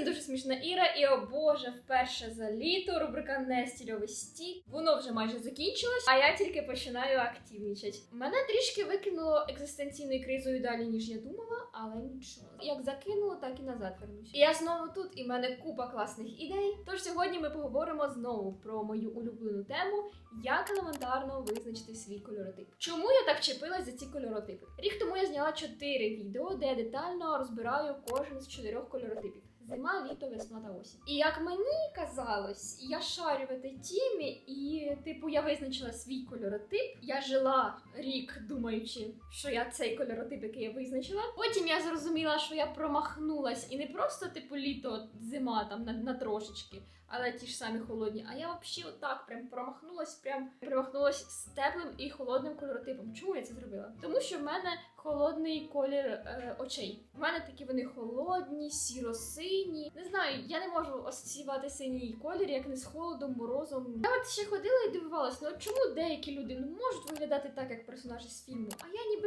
Всім дуже смішна Іра, і о Боже, вперше за літо рубрика Нестільовий стік. Воно вже майже закінчилось, а я тільки починаю активнічати. Мене трішки викинуло екзистенційною кризою далі, ніж я думала, але нічого. Як закинуло, так і назад вернусь. І я знову тут, і в мене купа класних ідей. Тож сьогодні ми поговоримо знову про мою улюблену тему, як елементарно визначити свій кольоротип. Чому я так чепилась за ці кольоротипи? Рік тому я зняла 4 відео, де я детально розбираю кожен з чотирьох кольоротипів. Зима, літо, весна та осінь. І як мені казалось, я шарю в цій тімі, і типу я визначила свій кольоротип. Я жила рік, думаючи, що я цей кольоротип, який я визначила. Потім я зрозуміла, що я промахнулась, і не просто типу літо, зима там на, на трошечки, але ті ж самі холодні. А я взагалі отак прям промахнулась, прям промахнулась з теплим і холодним кольоротипом. Чому я це зробила? Тому що в мене холодний колір е, очей. У мене такі вони холодні, сіро-сині. Не знаю, я не можу асоціювати синій колір як не з холодом, морозом. Я от ще ходила і дивувалась, ну чому деякі люди ну, можуть виглядати так, як персонажі з фільму, а я ніби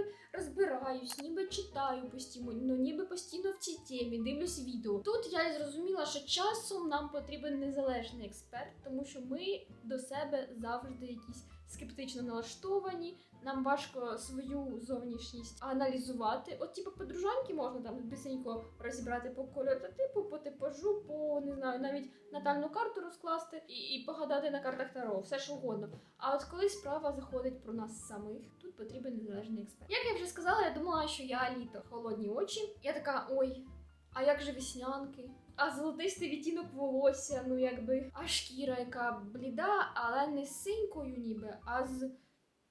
розбираюсь, ніби читаю постійно, ну ніби постійно в цій темі, дивлюсь відео. Тут я зрозуміла, що часом нам потрібен незалежний експерт, тому що ми до себе завжди якісь скептично налаштовані. Нам важко свою зовнішність аналізувати. От, типу, подружанки можна там бисенько розібрати по кольоротипу, по типажу, по не знаю, навіть натальну карту розкласти і, і погадати на картах Таро, все що угодно. А от коли справа заходить про нас самих, тут потрібен незалежний експерт. Як я вже сказала, я думала, що я літо холодні очі. Я така, ой, а як же веснянки? А золотистий відтінок волосся, ну якби, а шкіра, яка бліда, але не синькою, ніби, а з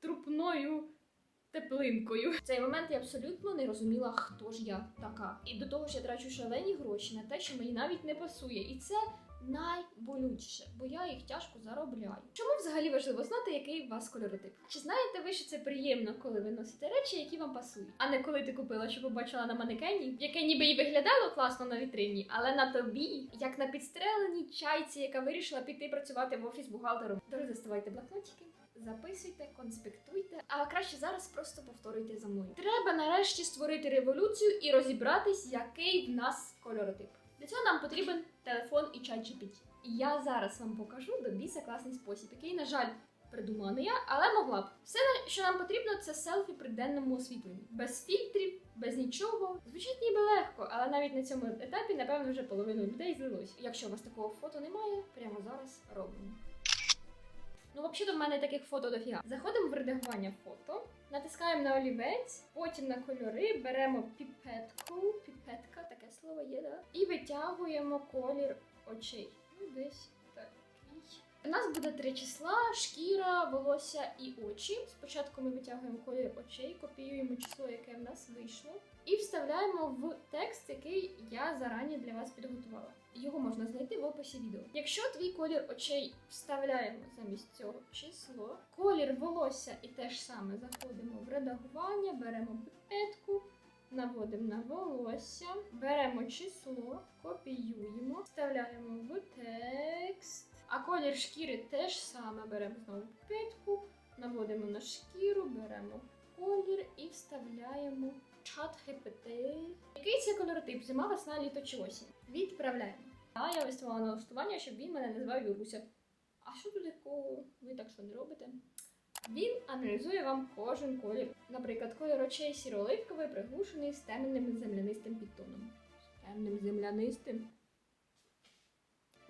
трупною теплинкою. В цей момент я абсолютно не розуміла, хто ж я така. І до того ж я трачу шалені гроші на те, що мені навіть не пасує. І це найболючіше, бо я їх тяжко заробляю. Чому взагалі важливо знати, який у вас кольоротип? Чи знаєте ви, що це приємно, коли ви носите речі, які вам пасують, а не коли ти купила, що побачила на манекені, яке ніби і виглядало класно на вітрині, але на тобі, як на підстреленій чайці, яка вирішила піти працювати в офіс бухгалтером. Друзі, заставайте блокнотики. Записуйте, конспектуйте, а краще зараз просто повторюйте за мною. Треба нарешті створити революцію і розібратись, який в нас кольоротип. Для цього нам потрібен телефон і чат GPT. І я зараз вам покажу до біса класний спосіб, який, на жаль, придумала не я, але могла б. Все, що нам потрібно, це селфі при денному освітленні. Без фільтрів, без нічого. Звучить ніби легко, але навіть на цьому етапі, напевно, вже половину людей злилось. Якщо у вас такого фото немає, прямо зараз робимо. Ну, взагалі, в мене таких фото дофіга. Заходимо в редагування фото, натискаємо на олівець, потім на кольори, беремо піпетку, піпетка, таке слово є, да? І витягуємо колір очей. Ну, десь. У нас буде три числа: шкіра, волосся і очі. Спочатку ми витягуємо колір очей, копіюємо число, яке в нас вийшло, і вставляємо в текст, який я зарані для вас підготувала. Його можна знайти в описі відео. Якщо твій колір очей вставляємо замість цього число, колір волосся і те ж саме заходимо в редагування, беремо пипетку, наводимо на волосся, беремо число, копіюємо, вставляємо в текст. А колір шкіри теж саме беремо знову пипетку, наводимо на шкіру, беремо колір і вставляємо чат GPT. Який це кольоротип? Зима, весна, літо чи осінь? Відправляємо. А я виставила налаштування, щоб він мене називав Віруся. А що тут такого? Ви так що не робите? Він аналізує вам кожен колір. Наприклад, колір очей сіро-оливковий приглушений з темним землянистим підтоном. З темним землянистим.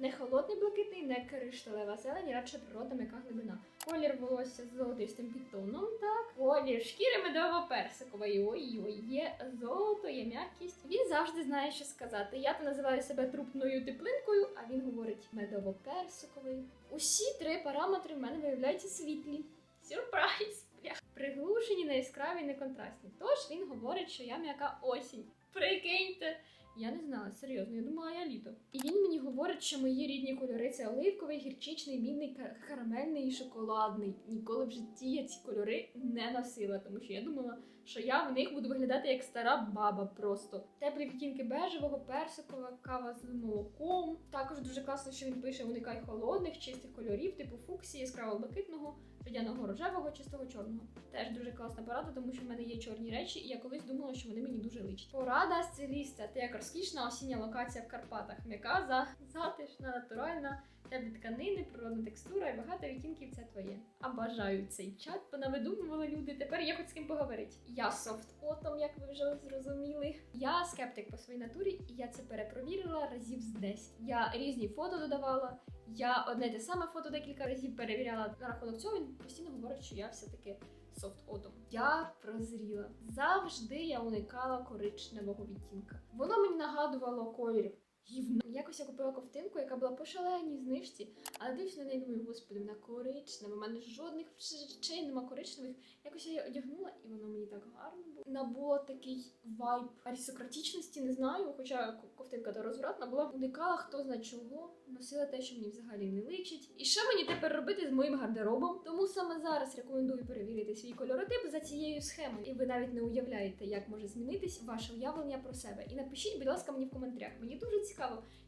Не холодний блакитний, не кришталева зелень, радше природа м'яка глибина. Колір волосся з золотистим підтоном, так. Колір шкіри медово-персикової. Ой-ой, є золото, є м'якість. Він завжди знає, що сказати. Я то називаю себе трупною теплинкою, а він говорить медово-персиковий. Усі три параметри в мене виявляються світлі. Сюрприз! Приглушені, неяскраві, неконтрастні. Тож він говорить, що я м'яка осінь. Прикиньте! Я не знала, серйозно, я думала, я літо. І він мені говорить, що мої рідні кольори це оливковий, гірчичний, мідний, карамельний і шоколадний. Ніколи в житті я ці кольори не носила, тому що я думала, що я в них буду виглядати як стара баба просто. Теплі відтінки бежевого, персикова, кава з молоком. Також дуже класно, що він пише уникай холодних, чистих кольорів, типу фуксії, яскраво блакитного, рядяного рожевого, чистого чорного. Теж дуже класна порада, тому що в мене є чорні речі, і я колись думала, що вони мені дуже личать. Порада стиліста. Ти як розкішна осіння локація в Карпатах. М'яка, затишна, натуральна, теплі тканини, природна текстура і багато відтінків це твоє. А бажаю цей чат, понавидумували люди. Тепер є хоч з ким поговорити. Я софт отом, як ви вже зрозуміли. Я скептик по своїй натурі, і я це перепровірила разів з 10. Я різні фото додавала. Я одне те саме фото декілька разів перевіряла на рахунок цього. Він постійно говорить, що я все-таки софт отом. Я прозріла. Завжди я уникала коричневого відтінка. Воно мені нагадувало колір. Гівно. Якось я купила ковтинку, яка була по шаленій знижці, але дивлюсь на неї думаю, господи, вона коричнева. У мене жодних речей нема коричневих. Якось я її одягнула, і воно мені так гарно було. Набуло такий вайб аристократичності, не знаю. Хоча ковтинка то розвратна була. Уникала хто зна чого, носила те, що мені взагалі не личить. І що мені тепер робити з моїм гардеробом? Тому саме зараз рекомендую перевірити свій кольоротип за цією схемою. І ви навіть не уявляєте, як може змінитись ваше уявлення про себе. І напишіть, будь ласка, мені в коментарях. Мені дуже цікаво,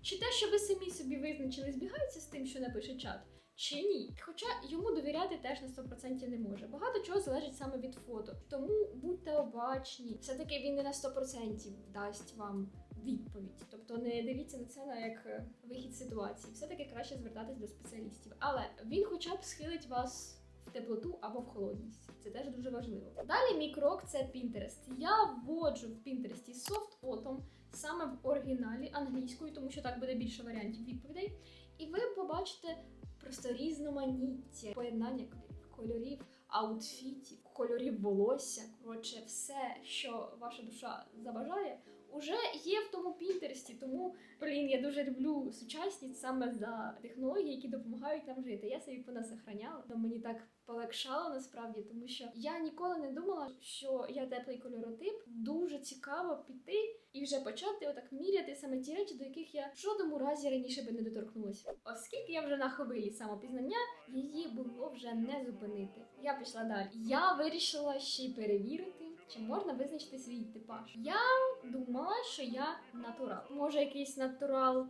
чи те, що ви самі собі визначили, збігається з тим, що напише чат. Чи ні? Хоча йому довіряти теж на 100% не може. Багато чого залежить саме від фото. Тому будьте обачні. Все-таки він не на 100% дасть вам відповідь. Тобто не дивіться на це на як е, вихід ситуації. Все-таки краще звертатись до спеціалістів. Але він хоча б схилить вас в теплоту або в холодність. Це теж дуже важливо. Далі мій крок це Pinterest. Я вводжу в Pinterest autumn саме в оригіналі англійською, тому що так буде більше варіантів відповідей. І ви побачите просто різноманіття поєднання кольорів, аутфітів, кольорів волосся. Коротше, все, що ваша душа забажає, уже є в тому Пінтерсті. Тому, блін, я дуже люблю сучасність саме за технології, які допомагають нам жити. Я собі понасохраняла. То мені так полегшало насправді, тому що я ніколи не думала, що я теплий кольоротип. Дуже цікаво піти і вже почати отак міряти саме ті речі, до яких я в жодному разі раніше би не доторкнулася. Оскільки я вже на хвилі самопізнання, її було вже не зупинити. Я пішла далі. Я вирішила ще й перевірити. Чи можна визначити свій типаж? Я думала, що я натурал. Може, якийсь натурал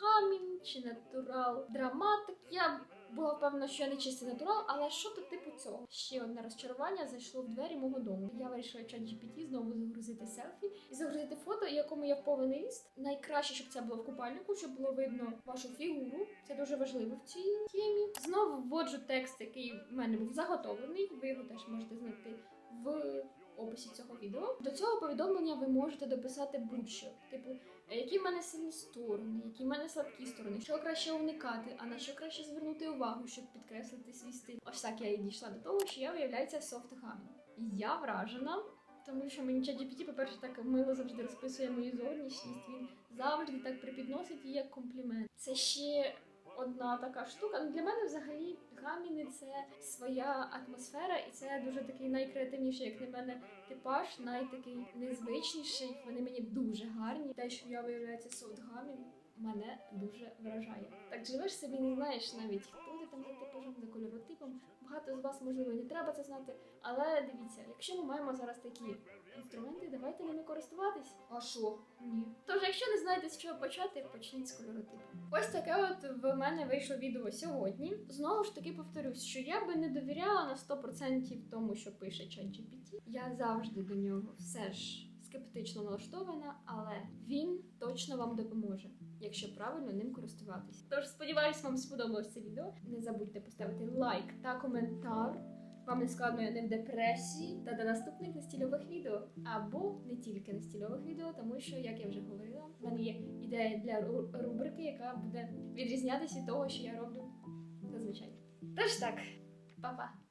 гамін чи натурал драматик. Я була впевнена, що я не чистий натурал, але що то типу цього? Ще одне розчарування зайшло в двері мого дому. Я вирішила чат GPT знову загрузити селфі і загрузити фото, якому я повний ріст. Найкраще, щоб це було в купальнику, щоб було видно вашу фігуру. Це дуже важливо в цій темі. Знову вводжу текст, який в мене був заготовлений. Ви його теж можете знайти в описі цього відео. До цього повідомлення ви можете дописати будь-що, типу, е, які в мене сильні сторони, які в мене слабкі сторони, що краще уникати, а на що краще звернути увагу, щоб підкреслити свій стиль. Ось так я і дійшла до того, що я виявляється софт гамін. Я вражена. Тому що мені ChatGPT, по-перше, так мило завжди розписує мою зовнішність. Він завжди так припідносить її як комплімент. Це ще одна така штука. Ну для мене взагалі гаміни це своя атмосфера, і це дуже такий найкреативніший, як на мене, типаж, найтакий незвичніший. Вони мені дуже гарні. Те, що я виявляється софт гамін, мене дуже вражає. Так живеш собі, не знаєш навіть хто ти там за типажем, за кольоротипом. Багато з вас можливо не треба це знати. Але дивіться, якщо ми маємо зараз такі інструменти, ними користуватись. А що? Ні. Тож, якщо не знаєте з чого почати, почніть з кольоротипу. Ось таке от в мене вийшло відео сьогодні. Знову ж таки повторюсь, що я би не довіряла на 100% тому, що пише ChatGPT. Я завжди до нього все ж скептично налаштована, але він точно вам допоможе, якщо правильно ним користуватись. Тож сподіваюсь, вам сподобалось це відео. Не забудьте поставити лайк та коментар. Вам не складно не в депресії та до наступних нестільових відео. Або не тільки нестільових відео, тому що, як я вже говорила, в мене є ідея для рубрики, яка буде відрізнятися від того, що я роблю зазвичай. Тож так, па-па!